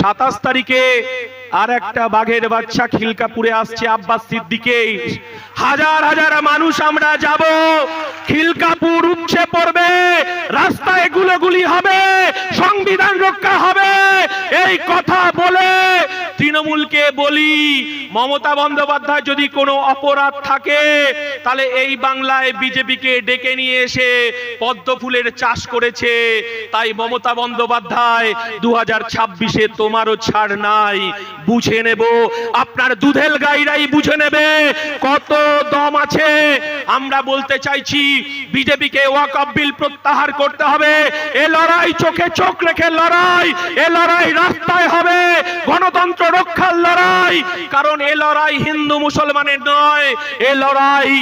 সাতাশ তারিখে আর একটা বাঘের বাচ্চা খিলকাপুরে আসছে আব্বাস সিদ্দিকে। হাজার হাজার মানুষ আমরা যাব। খিলকাপুর উচ্ছে পড়বে, রাস্তায় গুলোগুলি হবে, সংবিধান রক্ষা হবে। এই কথা বলে তৃণমূলকে বলি, মমতা বন্দ্যোপাধ্যায় যদি কোনো অপরাধ থাকে, তাহলে এই বাংলায় বিজেপিকে ডেকে নিয়ে এসে পদ্ম ফুলের চাষ করেছে। তাই মমতা বন্দ্যোপাধ্যায় দু হাজার ছাব্বিশে তোমারও ছাড় নাই, বুঝে নেব। আপনার দুধেল গাইরাই বুঝে নেবে কত দম আছে। আমরা বলতে চাইছি, বিজেপিকে ওয়াকআপ বিল প্রত্যাহার করতে হবে। এ লড়াই চোখে চোখ রেখে লড়াই, এ লড়াই রাস্তায় হবে। গণতন্ত্র রক্ষার লড়াই। কারণ এ লড়াই হিন্দু মুসলমানের নয়, এ লড়াই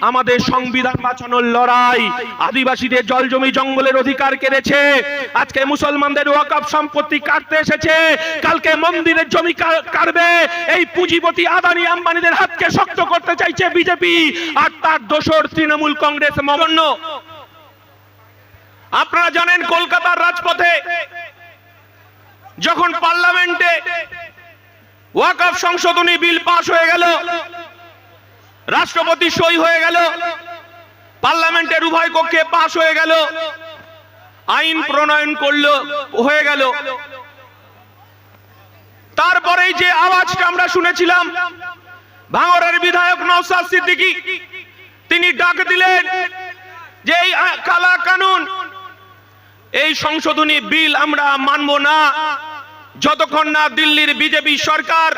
আমাদের সংবিধান বাঁচানোর লড়াই। আদিবাসীদের জল জমি জঙ্গলের অধিকার কেড়েছে। আজকে মুসলমানদের ওয়াকফ সম্পত্তি কাটতে এসেছে। কালকে মন্দিরের জমি কাটবে। এই পুঁজিপতি আদানি আম্বানিদের হাতকে শক্ত করতে চাইছে বিজেপি। আর তার দোসর তৃণমূল কংগ্রেস মগন্য। আপনারা জানেন কলকাতার রাজপথে যখন পার্লামেন্টে ওয়াকফ সংশোধনী বিল পাশ হয়ে গেল। রাষ্ট্রপতি সই হয়ে গেল। পার্লামেন্টের উভয় কক্ষে পাশ হয়ে গেল। আইন প্রণয়ন করল, হয়ে গেল। তারপরেই যে আওয়াজটা আমরা শুনেছিলাম, ভাঙরের বিধায়ক নওসাদ সিদ্দিকী, তিনি ডাক দিলেন যে এই কালা কানুন, এই সংশোধনী বিল আমরা মানব না। যতক্ষণ না দিল্লির বিজেপি সরকার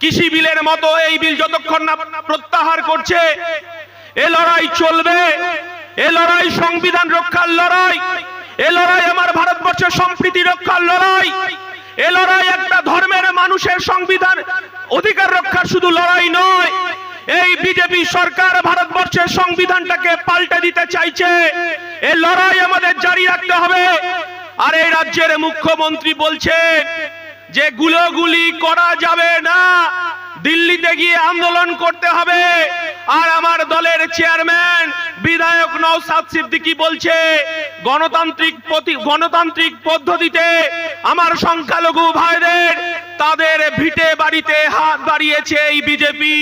কৃষি বিলের মতো এই বিল যতক্ষণ না প্রত্যাহার করছে, এ লড়াই চলবে, এ লড়াই সংবিধান রক্ষার লড়াই, এ লড়াই আমার ভারতবর্ষের সম্প্রীতি রক্ষার লড়াই, এ লড়াই একটা ধর্মের মানুষের সংবিধান অধিকার রক্ষার শুধু লড়াই নয়, এই বিজেপি সরকার ভারতবর্ষের সংবিধানটাকে পাল্টে দিতে চাইছে, এ লড়াই আমাদের জারি রাখতে হবে আর এই রাজ্যের মুখ্যমন্ত্রী বলছেন যে গুলোগুলি করা যাবে না। দিল্লিতে গিয়ে আন্দোলন করতে হবে। আর আমার দলের চেয়ারম্যান, বিধায়ক নওসাদ সিদ্দিকী বলছে, গণতান্ত্রিক গণতান্ত্রিক পদ্ধতিতে আমার সংখ্যালঘু ভাইদের তাদের ভিটে বাড়িতে হাত বাড়িয়েছে এই বিজেপি।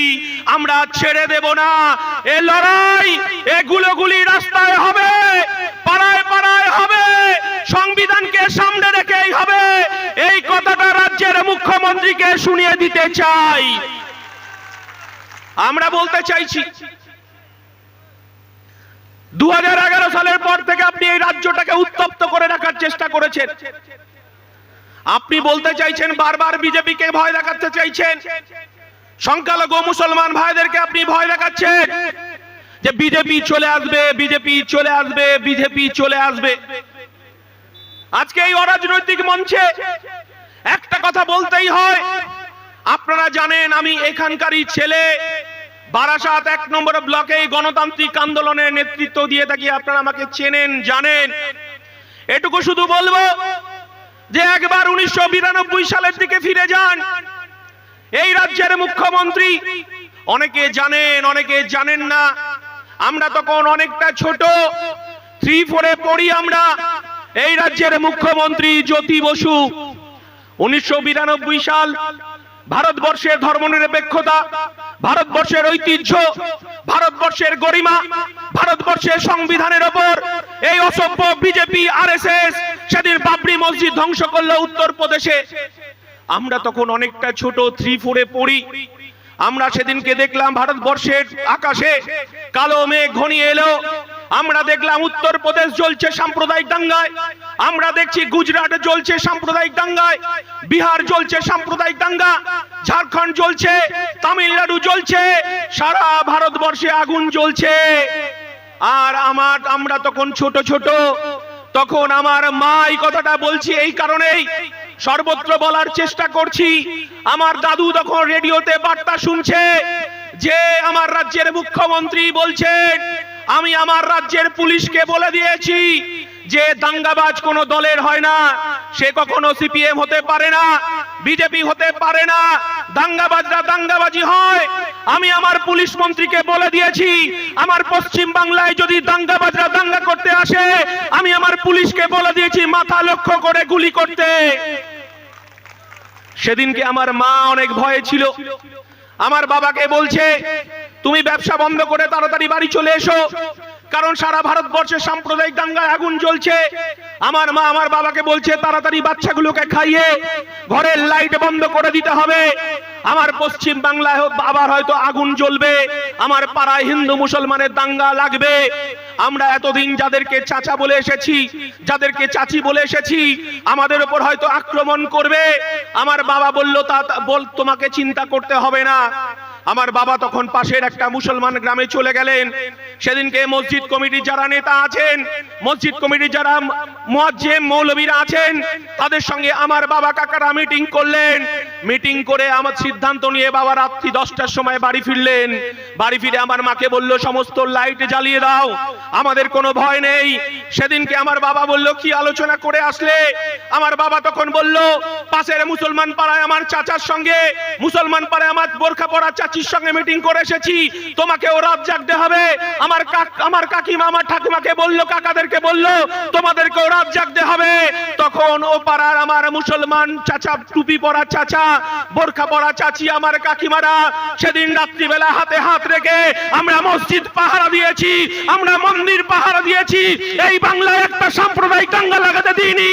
আমরা ছেড়ে দেব না। এ লড়াই এ গুলোগুলি রাস্তায় হবে, পাড়ায় পাড়ায় হবে। সংবিধানকে সামনে রেখেই হবে এই কথাটা রাজ্যের মুখ্যমন্ত্রীকে শুনিয়ে দিতে চাই। আমরা বলতে চাইছি দু সালের পর থেকে আপনি এই রাজ্যটাকে উত্তপ্ত করে রাখার চেষ্টা করেছেন। আপনি বলতে চাইছেন, বারবার বিজেপিকে ভয় দেখাতে চাইছেন। সংখ্যালঘু মুসলমান ভাইদেরকে আপনি ভয় দেখাচ্ছেন যে বিজেপি চলে আসবে, বিজেপি চলে আসবে, বিজেপি চলে আসবে। আজকে এই অরাজনৈতিক মঞ্চে একটা কথা বলতেই হয়। আপনারা জানেন, আমি এখানকারই ছেলে। বারাসাত এক নম্বর ব্লকে গণতান্ত্রিক আন্দোলনের নেতৃত্ব দিয়ে থাকি, আপনারা আমাকে চেনেন, জানেন। এটুকু শুধু বলব যে একবার উনিশশো বিরানব্বই সালের দিকে ফিরে যান। এই রাজ্যের মুখ্যমন্ত্রী, অনেকে জানেন অনেকে জানেন না। আমরা তখন অনেকটা ছোট থ্রি ফোরে পড়ি আমরা। এই রাজ্যের মুখ্যমন্ত্রী জ্যোতি বসু উনিশশো বিরানব্বই সাল ভারতবর্ষের ধর্মনিরপেক্ষতা, ভারতবর্ষের ঐতিহ্য, ভারতবর্ষের গরিমা, ভারতবর্ষের সংবিধানের ওপর এই অসভ্য বিজেপি, আরএসএস সেদিন বাবরি মসজিদ ধ্বংস করল উত্তরপ্রদেশে। আমরা তখন অনেকটা ছোট থ্রি ফোরে পড়ি। আমরা সেদিনকে দেখলাম ভারতবর্ষের আকাশে কালো মেঘ ঘনিয়ে এলো। আমরা দেখলাম উত্তরপ্রদেশ জ্বলছে সাম্প্রদায়িক দাঙ্গায়। আমরা দেখছি গুজরাট জ্বলছে সাম্প্রদায়িক দাঙ্গায়। বিহার জ্বলছে সাম্প্রদায়িক দাঙ্গা। ঝাড়খণ্ড জ্বলছে, তামিলনাড়ু জ্বলছে, সারা ভারতবর্ষে আগুন জ্বলছে। আর আমার, আমরা তখন ছোট ছোট, তখন আমার মা এই কথাটা বলছি এই কারণেই। সর্বত্র বলার চেষ্টা করছি। আমার দাদু তখন রেডিওতে বার্তা শুনছে যে, আমার রাজ্যের মুখ্যমন্ত্রী বলছেন আমি আমার রাজ্যের পুলিশকে বলে দিয়েছি যে দাঙ্গাবাজ কোনো দলের হয় না। সে কখনো সিপিএম হতে পারে না, বিজেপি হতে পারে না। দাঙ্গাবাজরা দাঙ্গাবাজি হয়। আমি আমার পুলিশ মন্ত্রীকে বলে দিয়েছি, আমার পশ্চিম বাংলায় যদি দাঙ্গাবাজরা দাঙ্গা করতে আসে, আমি আমার পুলিশকে বলে দিয়েছি, মাথা লক্ষ্য করে গুলি করতে। সেদিনকে আমার মা অনেক ভয়ে ছিল। আমার বাবাকে বলছে তুমি ব্যবসা বন্ধ করে তাড়াতাড়ি বাড়ি চলে এসো। কারণ সারা ভারতবর্ষে সাম্প্রদায়িক দাঙ্গায় আগুন জ্বলছে। আমার মা আমার বাবাকে বলছে, তাড়াতাড়ি বাচ্চাগুলোকে খাইয়ে ঘরের লাইট বন্ধ করে দিতে হবে। আমার পশ্চিম বাংলায় আবার হয়তো আগুন জ্বলবে। আমার পাড়ায় হিন্দু মুসলমানের দাঙ্গা লাগবে। আমরা এতদিন যাদেরকে চাচা বলে এসেছি, যাদেরকে চাচি বলে এসেছি, আমাদের উপর হয়তো আক্রমণ করবে। আমার বাবা বলল তা- বল, তোমাকে চিন্তা করতে হবে না। আমার বাবা তখন পাশের একটা মুসলমান গ্রামে চলে গেলেন। সেদিনকে মসজিদ কমিটির যারা নেতা আছেন, মসজিদ কমিটির যারা মৌলবীরা আছেন, তাদের সঙ্গে আমার বাবা কাকারা মিটিং করলেন। মিটিং করে আমার সিদ্ধান্ত নিয়ে বাবা রাত্রি দশটার সময় বাড়ি ফিরলেন। বাড়ি ফিরে আমার মাকে বলল, সমস্ত লাইট জ্বালিয়ে দাও, আমাদের কোনো ভয় নেই। সেদিনকে আমার বাবা বলল, কি আলোচনা করে আসলে? আমার বাবা তখন বলল, পাশের মুসলমান পাড়ায় আমার চাচার সঙ্গে, মুসলমান পাড়ায় আমার বোরখা পরা চাচির সঙ্গে মিটিং করে এসেছি। তোমাকেও রাত জাগতে হবে। আমার আমার কাকিমা, আমার ঠাকুমাকে বলল, কাকাদেরকে বলল, তোমাদেরকেও রাত জাগতে হবে। তখন ও পাড়ার আমার মুসলমান চাচা, টুপি পরা চাচা, বোরখা পরা চাচি আমার কাকিমারা সেদিন রাত্রিবেলা হাতে হাত রেখে আমরা মসজিদ পাহারা দিয়েছি, আমরা মন্দির পাহারা দিয়েছি। এই বাংলায় একটা সাম্প্রদায়িক দাঙ্গা লাগাতে দিইনি।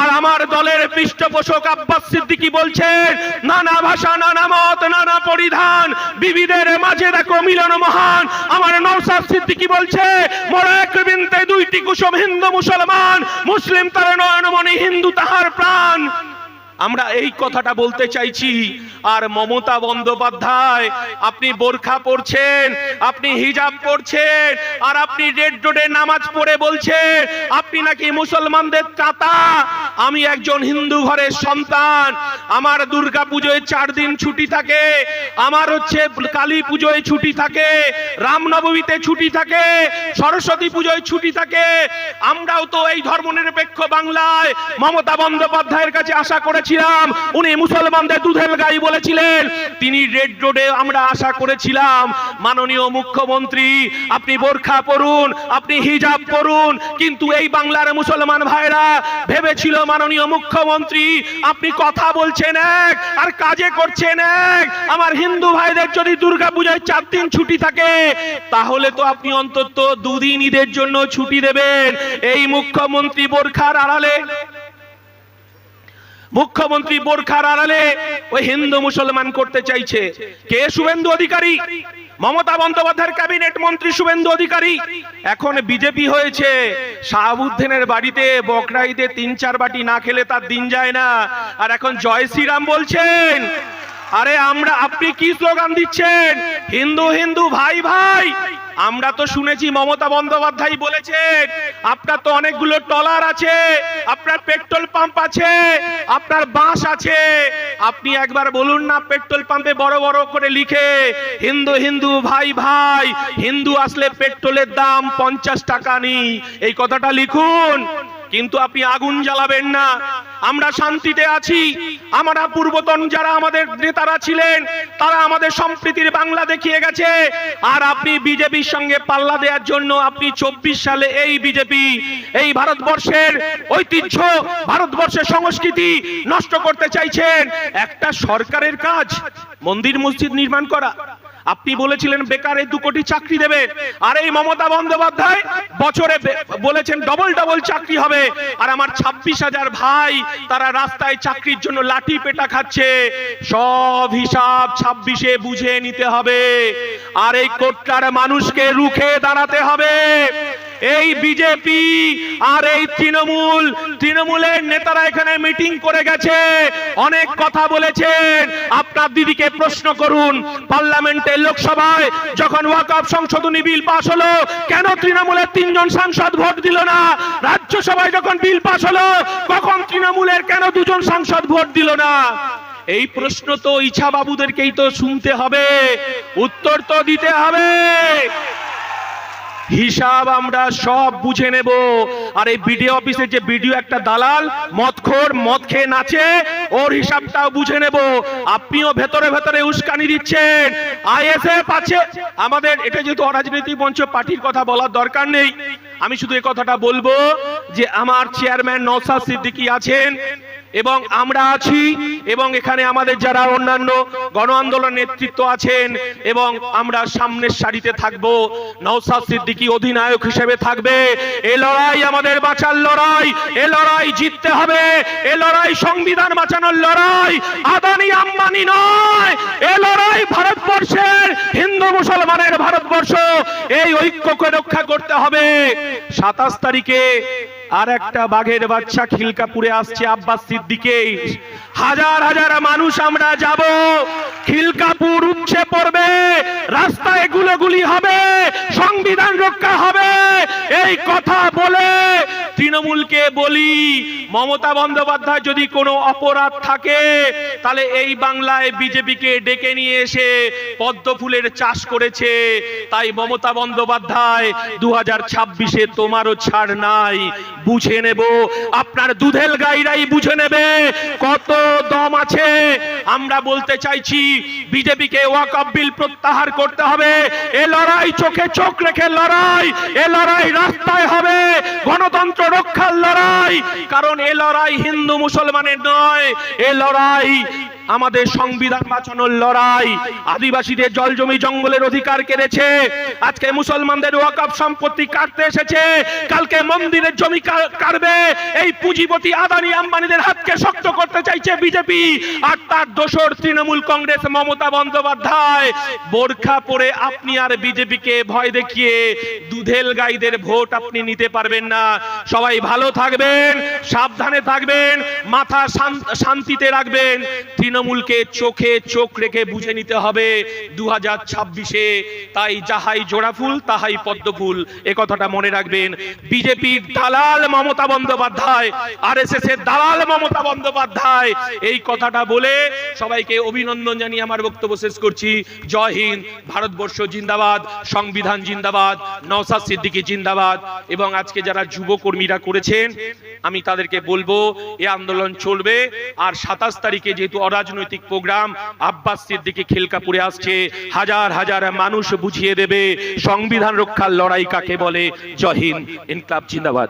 আর আমার দলের পৃষ্ঠপোষক আব্বাস সিদ্দিকী বলছেন, নানা ভাষা, নানা মত, নানা পরিধান। বিবিধের মাঝে দেখো মিলন মহান। আমার নৌসাদ সিদ্দিকি বলছে, মোরা এক বিনতে দুইটি কুসুম হিন্দু মুসলমান, মুসলিম তার নয়নমণি হিন্দু তাহার প্রাণ। আমরা এই কথাটা বলতে চাইছি। আর মমতা বন্দ্যোপাধ্যায়, আপনি বোরখা পড়ছেন আপনি হিজাব পড়ছেন আর আপনি রেড রোডে নামাজ পড়ে বলছেন, আপনি নাকি মুসলমানদের চাতা? আমি একজন হিন্দু ঘরের সন্তান, আমার দুর্গা পুজোয় চার দিন ছুটি থাকে, আমার হচ্ছে কালী পুজোয় ছুটি থাকে, রামনবমীতে ছুটি থাকে, সরস্বতী পুজোয় ছুটি থাকে। আমরাও তো এই ধর্মনিরপেক্ষ বাংলায় মমতা বন্দ্যোপাধ্যায়ের কাছে আশা করেছিলাম উনি মুসলমানদের দুধের গাই বলেছিলেন। তিনি রেড রোডে আমরা আশা করেছিলাম, মাননীয় মুখ্যমন্ত্রী, আপনি বোরখা পরুন, আপনি হিজাব পরুন, কিন্তু এই বাংলার মুসলমান ভাইরা ভেবেছিল, মাননীয় মুখ্যমন্ত্রী, আপনি কথা বলছেন এক, আর কাজে করছেন এক। আমার হিন্দু ভাইদের যদি দুর্গা পূজায় চার দিন ছুটি থাকে, তাহলে তো আপনি অন্তত দুদিন ঈদের জন্য ছুটি দেবেন। এই মুখ্যমন্ত্রী বোরখার আড়ালে। মুখ্যমন্ত্রী বোরখার আড়ালে ওই হিন্দু মুসলমান করতে চাইছে। কে? শুভেন্দু অধিকারী। মমতা বন্দ্যোপাধ্যায়ের ক্যাবিনেট মন্ত্রী শুভেন্দু অধিকারী। এখন বিজেপি হয়েছে। শাহাবুদ্দিনের বাড়িতে বকরাইতে তিন চার বাটি না খেলে তার দিন যায় না। আর এখন জয় শ্রীরাম বলছেন আরে আমরা, আপনি কি স্লোগান দিচ্ছেন? হিন্দু হিন্দু, ভাই ভাই। আমরা তো শুনেছি মমতা বন্দ্যোপাধ্যায় বলেছেন, আপনার তো অনেকগুলো টলার আছে, আপনার পেট্রোল পাম্প আছে, আপনার বাস আছে। আপনি একবার বলুন না, পেট্রোল পাম্পে বড় বড় করে লিখে, হিন্দু হিন্দু, ভাই ভাই, হিন্দু আসলে পেট্রোলের দাম পঞ্চাশ টাকা নি এই কথাটা লিখুন। কিন্তু আপনি আগুন জ্বালাবেন না। আমরা শান্তিতে আছি। আমরা পূর্বতন যারা আমাদের নেতারা ছিলেন, তারা আমাদের সম্প্রীতির বাংলা দেখিয়ে গেছে। আর আপনি বিজেপির সঙ্গে পাল্লা দেওয়ার জন্য আপনি চব্বিশ সালে এই বিজেপি, এই ভারতবর্ষের ঐতিহ্য, ভারতবর্ষের সংস্কৃতি নষ্ট করতে চাইছেন। একটা সরকারের কাজ, মন্দির মসজিদ নির্মাণ করা। আপনি বলেছিলেন বেকারে দু কোটি চাকরি দেবে। আর এই মমতা বন্দ্যোপাধ্যায় বছরে বলেছেন ডবল ডবল চাকরি হবে। আর আমার ছাব্বিশ হাজার ভাই, তারা রাস্তায় চাকরির জন্য লাঠি পেটা খাচ্ছে। সব হিসাব ছাব্বিশে বুঝে নিতে হবে। আর এই কোটটার মানুষকে রুখে দাঁড়াতে হবে। এই বিজেপি আর এই তৃণমূল, তৃণমূলের নেতারা এখানে মিটিং করে গেছে, অনেক কথা বলেছেন। আপনার দিদিকে প্রশ্ন করুন পার্লামেন্টের লোকসভায় যখন ওয়াকআপ সংশোধনী বিল পাশ হলো, কেন তৃণমূলের তিনজন সাংসদ ভোট দিল না? রাজ্যসভায় যখন বিল পাশ হলো, কখন তৃণমূলের কেন দুজন সাংসদ ভোট দিল না? এই প্রশ্ন তো ইচ্ছা বাবুদেরকেই তো শুনতে হবে, উত্তর তো দিতে হবে। হিসাব আমরা সব বুঝে নেব। আর এই বিডিও অফিসের যে বিডিও একটা দালাল, মদখোর, মদ খেয়ে নাচে, ওর হিসাবটাও বুঝে নেব। আপনিও ভেতরে ভেতরে উস্কানি দিচ্ছেন। আইএসএফ আছে। আমাদের এটা যেহেতু অরাজনৈতিক মঞ্চ, পার্টির কথা বলার দরকার নেই। আমি শুধু এই কথাটা বলব যে আমার চেয়ারম্যান নওসাদ সিদ্দিকী আছেন। এবং আমরা আছি, এবং এখানে আমাদের যারা অন্যান্য গণ আন্দোলন নেতৃত্ব আছেন, এবং আমরা সামনের সারিতে থাকব নওসাদ সিদ্দিকী অধিনায়ক হিসেবে থাকবে। এ লড়াই আমাদের বাঁচার লড়াই, এ লড়াই জিততে হবে, এ লড়াই সংবিধান বাঁচানোর লড়াই, আদানি আম্বানি নয়, এ লড়াই ভারতবর্ষের হিন্দু মুসলমানের ভারতবর্ষ, এই ঐক্যকে রক্ষা করতে হবে। সাতাশ তারিখে আর একটা বাঘের বাচ্চা খিলকাপুরে আসছে, আব্বাস সিদ্দিকে হাজার হাজার মানুষ আমরা যাব। খিলকাপুর উচ্ছে পড়বে, রাস্তায় গুলোগুলি হবে, সংবিধান রক্ষা হবে। এই কথা তৃণমূলকে বলি, মমতা বন্দ্যোপাধ্যায় যদি কোনো অপরাধ থাকে, তাহলে এই বাংলায় বিজেপিকে ডেকে নিয়ে এসে পদ্ম ফুলের চাষ করেছে। তাই মমতা বন্দ্যোপাধ্যায় দু হাজার ছাব্বিশে তোমারও ছাড় নাই, বুঝে নেব। আপনার দুধেল গাইরাই বুঝে নেবে কত দম আছে। আমরা বলতে চাইছি, বিজেপিকে ওয়াকআপ বিল প্রত্যাহার করতে হবে। এ লড়াই চোখে চোখ রেখে লড়াই, এ লড়াই রাস্তায় হবে। গণতন্ত্র রক্ষার লড়াই। কারণ এ লড়াই হিন্দু মুসলমানের নয় এ লড়াই আমাদের সংবিধান বাঁচানোর লড়াই। আদিবাসীদের জল জমি জঙ্গলের অধিকার কেড়েছে। আজকে মুসলমানদের ওয়াকফ সম্পত্তি কাটতে এসেছে। কালকে মন্দিরের জমি কাটবে। এই পুঁজিপতি আদানি আম্বানিদের হাতকে শক্ত করতে চাইছে বিজেপি। আর তার দোসর তৃণমূল কংগ্রেস মমতা বন্দ্যোপাধ্যায়। বোরখা পরে আপনি আর বিজেপিকে ভয় দেখিয়ে দুধেল গাইদের ভোট আপনি নিতে পারবেন না। সবাই ভালো থাকবেন, সাবধানে থাকবেন, মাথা শান্তিতে রাখবেন। তৃণমূলকে চোখে চোখ রেখে বুঝে নিতে হবে দু হাজার ছাব্বিশে। তাই যাহাই জোড়া ফুল, তাহাই পদ্ম ফুল। এ কথাটা মনে রাখবেন। বিজেপির দালাল মমতা বন্দ্যোপাধ্যায় আর এস এর দালাল মমতা বন্দ্যোপাধ্যায়। এই কথাটা বলে সবাইকে অভিনন্দন জানিয়ে আমার বক্তব্য শেষ করছি। জয় হিন্দ, ভারতবর্ষ জিন্দাবাদ, সংবিধান জিন্দাবাদ নওসাদ সিদ্দিকী জিন্দাবাদ। এবং আজকে যারা যুবকর্মীরা করেছেন, আমি তাদেরকে বলব, এ আন্দোলন চলবে। আর সাতাশ তারিখে যেহেতু অরাজনৈতিক প্রোগ্রাম, আব্বাস সিদ্দিকি খিলকাপুরে আসছে। হাজার হাজার মানুষ বুঝিয়ে দেবে, সংবিধান রক্ষার লড়াই কাকে বলে? জহিন ইনকলাব জিন্দাবাদ।